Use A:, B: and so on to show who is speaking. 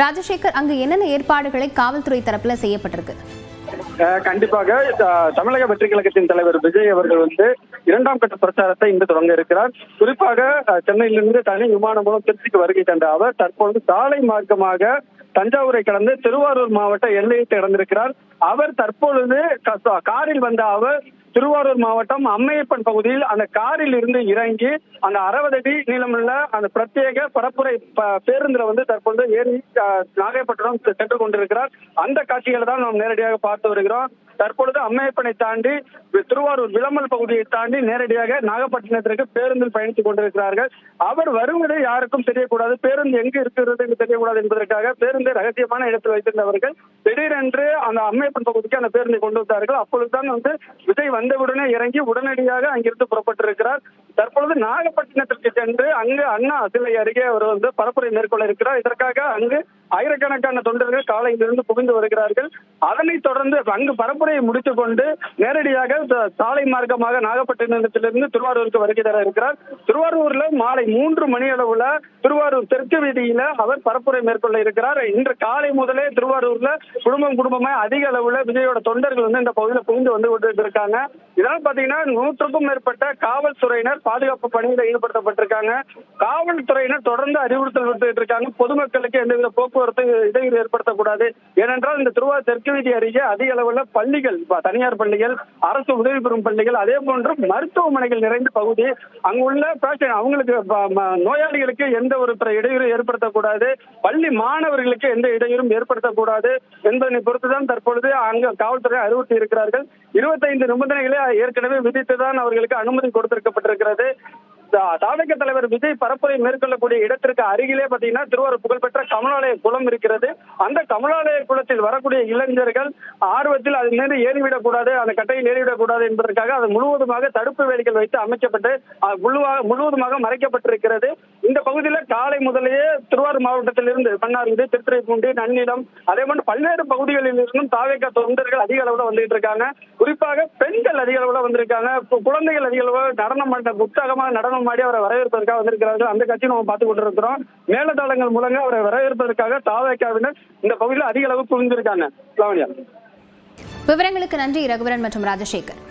A: ராஜசேகர் அங்கு என்னென்ன ஏற்பாடுகளை காவல்துறை தரப்புல செய்யப்பட்டிருக்கு?
B: கண்டிப்பாக தமிழக வெற்றி கழகத்தின் தலைவர் விஜய் அவர்கள் வந்து இரண்டாம் கட்ட பிரச்சாரத்தை இன்று தொடங்க இருக்கிறார். குறிப்பாக சென்னையிலிருந்து தனி விமானம் மூலம் திருச்சிக்கு வருகை தந்த அவர் தற்பொழுது சாலை மார்க்கமாக தஞ்சாவூரை கடந்து திருவாரூர் மாவட்ட எல்லையை திறந்திருக்கிறார் அவர் தற்பொழுது காரில் வந்த அவர் திருவாரூர் மாவட்டம் அம்மையப்பன் பகுதியில் அந்த காரில் இருந்து இறங்கி அந்த அறுபது அடி நீளமுள்ள அந்த பிரத்யேக பரப்புரை பேருந்துல வந்து தற்பொழுது ஏறி அஹ், சென்று கொண்டிருக்கிறார். அந்த காட்சிகளை தான் நாம் நேரடியாக பார்த்து வருகிறோம். தற்பொழுது அம்மையப்பனை தாண்டி திருவாரூர் விளம்பல் பகுதியை தாண்டி நேரடியாக நாகப்பட்டினத்திற்கு பேருந்தில் பயணித்துக் கொண்டிருக்கிறார்கள். அவர் வருவதை யாருக்கும் தெரியக்கூடாது. பேருந்து எங்கு இருக்கிறது என்று தெரியக்கூடாது என்பதற்காக பேருந்தை ரகசியமான இடத்தில் வைத்திருந்தவர்கள் திடீரென்று அந்த அம்மையப்பன் பகுதிக்கு அந்த பேருந்தை கொண்டு வந்தார்கள். அப்பொழுதுதான் வந்து விஜய் வந்தவுடனே இறங்கி உடனடியாக அங்கிருந்து புறப்பட்டிருக்கிறார். தற்பொழுது நாகப்பட்டினத்திற்கு சென்று அங்கு அண்ணா சிலை அருகே அவர் வந்து பரப்புரை மேற்கொள்ள இருக்கிறார். இதற்காக அங்கு ஆயிரக்கணக்கான தொண்டர்கள் காலையிலிருந்து புகுந்து வருகிறார்கள். அதனைத் தொடர்ந்து அங்கு பரப்புரை வேலையை முடித்துக் கொண்டு நேரடியாக சாலை மார்க்கமாக நாகப்பட்டினத்திலிருந்து திருவாரூருக்கு வருகை தர இருக்கிறார். திருவாரூர்ல மாலை மூன்று மணி அளவுல திருவாரூர் தெற்கு வீதியில அவர் பரப்புரை மேற்கொள்ள இருக்கிறார். இன்று காலை முதலே திருவாரூர்ல குடும்பம் குடும்பமா அதிக அளவுல விஜயோட தொண்டர்கள் வந்து இந்த பகுதியில புகுந்து வந்து கொண்டு இருக்காங்க இதனால் பாத்தீங்கன்னா நூற்றுக்கும் மேற்பட்ட காவல்துறையினர் பாதுகாப்பு பணியில ஈடுபடுத்தப்பட்டிருக்காங்க. காவல்துறையினர் தொடர்ந்து அறிவுறுத்தல் விட்டுட்டு இருக்காங்க. பொதுமக்களுக்கு எந்தவித போக்குவரத்து இடையூறு ஏற்படுத்தக்கூடாது. ஏனென்றால் இந்த திருவாரூர் தெற்கு வீதி அருகே அதிக அளவுல பள்ளிகள் தனியார் பள்ளிகள் அரசு உதவி பெறும் பள்ளிகள் அதே போன்று மருத்துவமனைகள் நிறைந்த பகுதி. அங்குள்ள பேஷண்ட் அவங்களுக்கு நோயாளிகளுக்கு எந்த ஒரு பிற இடையூறு ஏற்படுத்தக்கூடாது. பள்ளி மாணவர்களுக்கு எந்த இடையூறும் ஏற்படுத்தக்கூடாது என்பதனை பொறுத்துதான் தற்பொழுது அங்கு காவல்துறை அறிவுறுத்தி இருக்கிறார்கள். இருபத்தைந்து நிபந்தனைகளை ஏற்கனவே விதித்துதான் அவர்களுக்கு அனுமதி கொடுத்திருக்கப்பட்டிருக்கிறது. தாவக தலைவர் விஜய் பரப்புரை மேற்கொள்ளக்கூடிய இடத்திற்கு அருகிலே பாத்தீங்கன்னா திருவாரூர் புகழ்பெற்ற கமலாலய குளம் இருக்கிறது. அந்த கமலாலய குளத்தில் வரக்கூடிய இளைஞர்கள் ஆர்வத்தில் அது மீது ஏறிவிடக் கூடாது அந்த கட்டையில் ஏறிவிடக் கூடாது என்பதற்காக அது முழுவதுமாக தடுப்பு வேலிகள் வைத்து அமைக்கப்பட்டு முழுவதுமாக மறைக்கப்பட்டிருக்கிறது. இந்த பகுதியில் காலை முதலேயே திருவாரூர் மாவட்டத்திலிருந்து மன்னார்குடி திருத்துறைப்பூண்டி நன்னிலம் அதே மாதிரி பல்வேறு பகுதிகளில் இருந்தும் தாவேக்க தொண்டர்கள் அதிக அளவுல வந்துட்டு இருக்காங்க. குறிப்பாக பெண்கள் அதிக அளவுல வந்திருக்காங்க. குழந்தைகள் அதிக அளவு நடனம் பண்ண உற்சாகமாக நடனம் ஆடி அவரை வரவேற்பதற்காக வந்திருக்கிறார்கள். அந்த கட்சி நம்ம பார்த்து கொண்டிருக்கிறோம். மேலதாளங்கள் மூலங்க அவரை வரவேற்பதற்காக தாவேக்காவினர் இந்த பகுதியில் அதிக அளவு குவிந்திருக்காங்க.
A: விவரங்களுக்கு நன்றி ரகுவரன் மற்றும் ராஜசேகர்.